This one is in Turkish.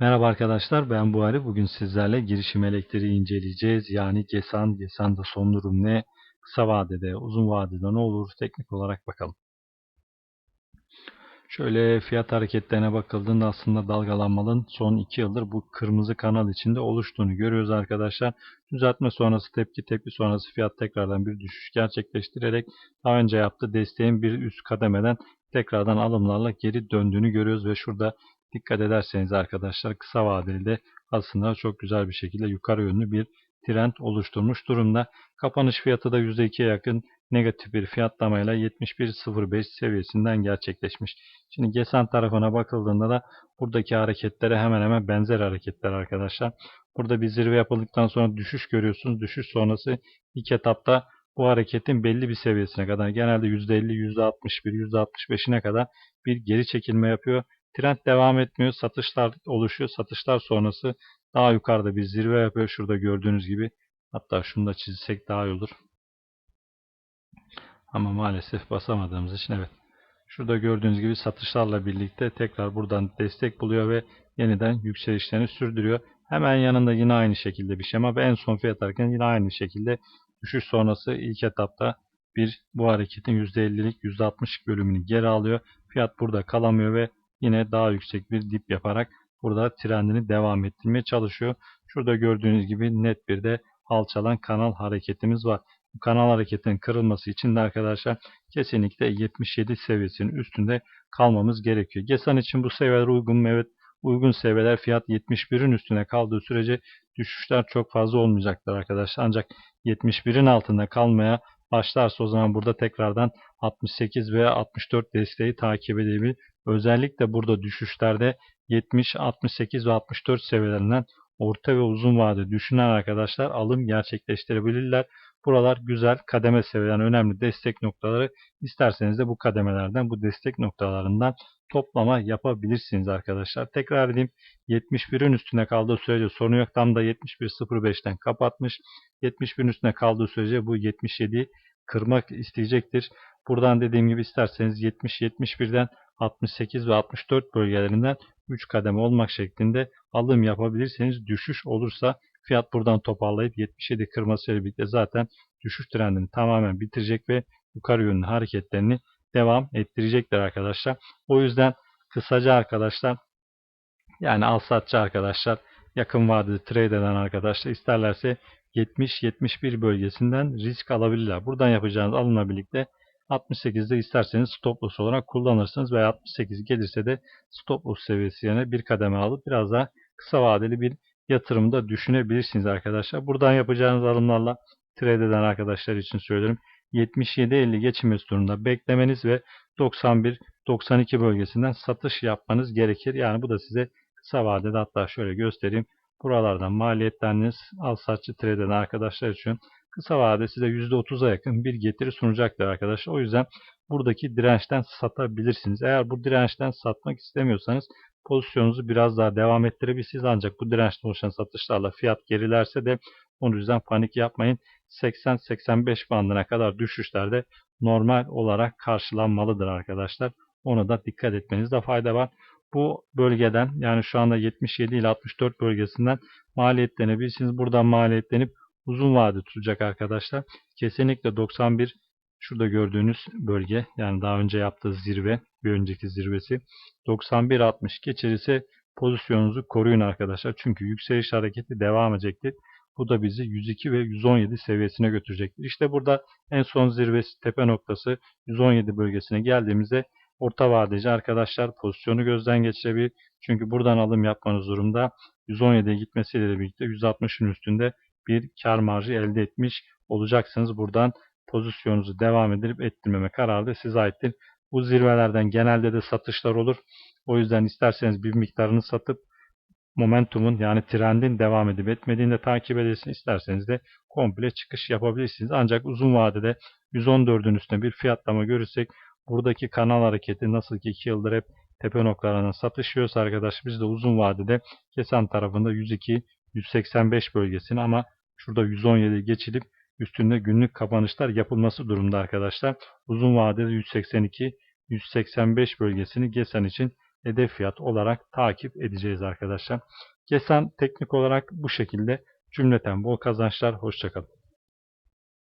Merhaba arkadaşlar ben Buhari. Bugün sizlerle girişim elektriği inceleyeceğiz. Yani GESAN, GESAN'da son durum ne? Kısa vadede, uzun vadede ne olur? Teknik olarak bakalım. Şöyle fiyat hareketlerine bakıldığında aslında dalgalanmanın son 2 yıldır bu kırmızı kanal içinde oluştuğunu görüyoruz arkadaşlar. Düzeltme sonrası tepki, tepki sonrası fiyat tekrardan bir düşüş gerçekleştirerek daha önce yaptığı desteğin bir üst kademeden tekrardan alımlarla geri döndüğünü görüyoruz ve şurada dikkat ederseniz arkadaşlar kısa vadeli de aslında çok güzel bir şekilde yukarı yönlü bir trend oluşturmuş durumda. Kapanış fiyatı da %2'ye yakın negatif bir fiyatlamayla 71.05 seviyesinden gerçekleşmiş. Şimdi GESAN tarafına bakıldığında da buradaki hareketlere hemen hemen benzer hareketler arkadaşlar. Burada bir zirve yapıldıktan sonra düşüş görüyorsunuz. Düşüş sonrası ilk etapta bu hareketin belli bir seviyesine kadar genelde %50, %61, %65'ine kadar bir geri çekilme yapıyor. Trend devam etmiyor. Satışlar oluşuyor. Satışlar sonrası daha yukarıda bir zirve yapıyor. Şurada gördüğünüz gibi. Hatta şunu da çizsek daha iyi olur. Ama maalesef basamadığımız için evet. Şurada gördüğünüz gibi satışlarla birlikte tekrar buradan destek buluyor ve yeniden yükselişlerini sürdürüyor. Hemen yanında yine aynı şekilde bir şema ve en son fiyat ararken yine aynı şekilde düşüş sonrası ilk etapta bir bu hareketin %50'lik %60'lık bölümünü geri alıyor. Fiyat burada kalamıyor ve yine daha yüksek bir dip yaparak burada trendini devam ettirmeye çalışıyor. Şurada gördüğünüz gibi net bir de alçalan kanal hareketimiz var. Bu kanal hareketinin kırılması için de arkadaşlar kesinlikle 77 seviyesinin üstünde kalmamız gerekiyor. GESAN için bu seviyeler uygun mu? Evet uygun seviyeler fiyat 71'in üstüne kaldığı sürece düşüşler çok fazla olmayacaktır arkadaşlar. Ancak 71'in altında kalmaya başlarsa o zaman burada tekrardan 68 veya 64 desteği takip edebilir. Özellikle burada düşüşlerde 70, 68 ve 64 seviyelerinden orta ve uzun vade düşünen arkadaşlar alım gerçekleştirebilirler. Buralar güzel kademe seviyen önemli destek noktaları. İsterseniz de bu kademelerden bu destek noktalarından toplama yapabilirsiniz arkadaşlar. Tekrar edeyim 71'in üstüne kaldığı sürece sorun yok. Tam da 71.05'ten kapatmış. 71'in üstüne kaldığı sürece bu 77'yi kırmak isteyecektir. Buradan dediğim gibi isterseniz 70-71'den 68 ve 64 bölgelerinden 3 kademe olmak şeklinde alım yapabilirseniz düşüş olursa fiyat buradan toparlayıp 77 kırmasıyla birlikte zaten düşüş trendini tamamen bitirecek ve yukarı yönlü hareketlerini devam ettirecekler arkadaşlar. O yüzden kısaca arkadaşlar yani al satçı arkadaşlar yakın vadede trade eden arkadaşlar isterlerse 70-71 bölgesinden risk alabilirler. Buradan yapacağınız alımla birlikte 68'de isterseniz stop loss olarak kullanırsınız veya 68 gelirse de stop loss seviyesi yerine bir kademe alıp biraz daha kısa vadeli bir yatırımda düşünebilirsiniz arkadaşlar. Buradan yapacağınız alımlarla trade eden arkadaşlar için söylüyorum. 77-50 geçilmesi durumunda beklemeniz ve 91-92 bölgesinden satış yapmanız gerekir. Yani bu da size kısa vadede hatta şöyle göstereyim. Buralardan maliyetleriniz al satçı trade eden arkadaşlar için kısa vadede size %30'a yakın bir getiri sunacaktır arkadaşlar. O yüzden buradaki dirençten satabilirsiniz. Eğer bu dirençten satmak istemiyorsanız pozisyonunuzu biraz daha devam ettirebilirsiniz. Ancak bu dirençten oluşan satışlarla fiyat gerilerse de onun yüzden panik yapmayın. 80-85 bandına kadar düşüşlerde normal olarak karşılanmalıdır arkadaşlar. Ona da dikkat etmenizde fayda var. Bu bölgeden yani şu anda 77 ile 64 bölgesinden maliyetlenebilirsiniz. Buradan maliyetlenip uzun vade tutacak arkadaşlar. Kesinlikle 91 şurada gördüğünüz bölge yani daha önce yaptığı zirve bir önceki zirvesi 91.60 geçirirse pozisyonunuzu koruyun arkadaşlar. Çünkü yükseliş hareketi devam edecektir. Bu da bizi 102 ve 117 seviyesine götürecektir. İşte burada en son zirvesi tepe noktası 117 bölgesine geldiğimizde orta vadeci arkadaşlar pozisyonu gözden geçirebilir. Çünkü buradan alım yapmanız durumda 117'ye gitmesiyle birlikte 160'ın üstünde bir kar marjı elde etmiş olacaksınız. Buradan pozisyonunuzu devam edip ettirmeme kararı da size aittir. Bu zirvelerden genelde de satışlar olur. O yüzden isterseniz bir miktarını satıp momentumun yani trendin devam edip etmediğini de takip edersiniz. İsterseniz de komple çıkış yapabilirsiniz. Ancak uzun vadede 114'ün üstünde bir fiyatlama görürsek buradaki kanal hareketi nasıl ki 2 yıldır hep tepe noktalarına satışıyorsa arkadaş biz de uzun vadede kesen tarafında 102 185 bölgesini ama şurada 117 geçilip üstünde günlük kapanışlar yapılması durumda arkadaşlar. Uzun vadede 182 185 bölgesini GESAN için hedef fiyat olarak takip edeceğiz arkadaşlar. Kesen teknik olarak bu şekilde cümleten bol kazançlar. Hoşçakalın.